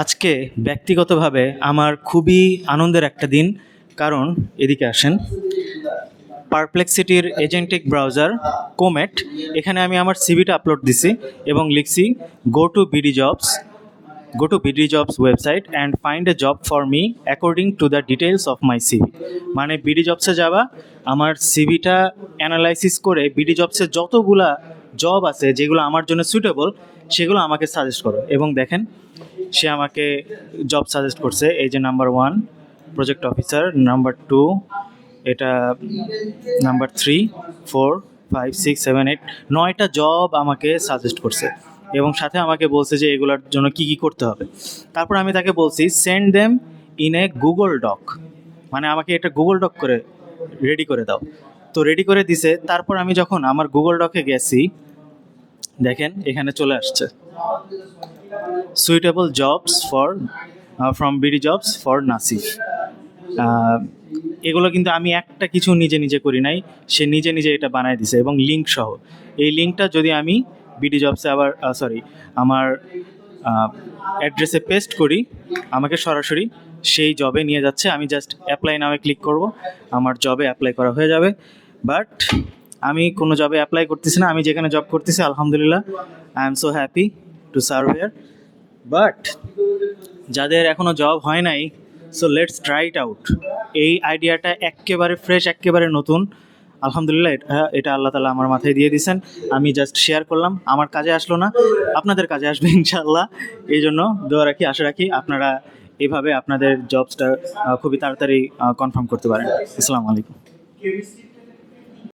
আজকে ব্যক্তিগতভাবে আমার খুবই আনন্দের একটা দিন, কারণ এদিকে আসেন। পারপ্লেক্সিটির এজেন্টিক ব্রাউজার কোমেট এখানে আমি আমার সিভিটা আপলোড দিছি এবং লিখছি go to BD jobs go to BD Jobs website and find a job for me according to the details of my CV. মানে বিডি জবসে যাবা, আমার সিভিটা অ্যানালাইসিস করে বিডি জবসে যতগুলা জব আছে যেগুলো আমার জন্য সুইটেবল সেগুলো আমাকে সাজেস্ট করো। এবং দেখেন, সে আমাকে জব সাজেস্ট করছে, এই যে number one project officer number two এটা number three four five six seven eight নয়টা জব আমাকে সাজেস্ট করছে। এবং সাথে আমাকে বলছে যে এগুলোর জন্য কি কি করতে হবে। তারপর আমি তাকে বলছি send them in a Google doc মানে আমাকে এটা গুগল ডক করে রেডি করে দাও। তো রেডি করে দিছে। তারপর আমি যখন আমার গুগল ডকে গেছি, দেখেন এখানে চলে আসছে। Suitable jobs for from BD jobs for Nasif এগুলো কিন্তু আমি একটা কিছু নিজে নিজে করি নাই, সে নিজে নিজে এটা বানায় দিছে এবং লিঙ্ক সহ। এই লিঙ্কটা যদি আমি বিডি জবসে আবার সরি আমার অ্যাড্রেসে পেস্ট করি, আমাকে সরাসরি সেই জবে নিয়ে যাচ্ছে। আমি জাস্ট অ্যাপ্লাই নামে ক্লিক করব। আমার জবে অ্যাপ্লাই করা হয়ে যাবে। বাট আমি কোনো জবে অ্যাপ্লাই করতেছি না। আমি যেখানে জব করতেছি, আলহামদুলিল্লাহ I am so happy to serve here but যাদের এখনও জব হয় নাই so let's try it out এই আইডিয়াটা একেবারে ফ্রেশ একেবারে নতুন। আলহামদুলিল্লাহ, এটা আল্লাহ তালা আমার মাথায় দিয়ে দিয়েছেন। আমি জাস্ট শেয়ার করলাম। আমার কাজে আসলো না। আপনাদের কাজে আসবে, ইনশাআল্লাহ। এই জন্য দোয়া রাখি, আশা রাখি আপনারা এভাবে আপনাদের জবসটা খুবই তাড়াতাড়ি কনফার্ম করতে পারেন। আসসালামু আলাইকুম।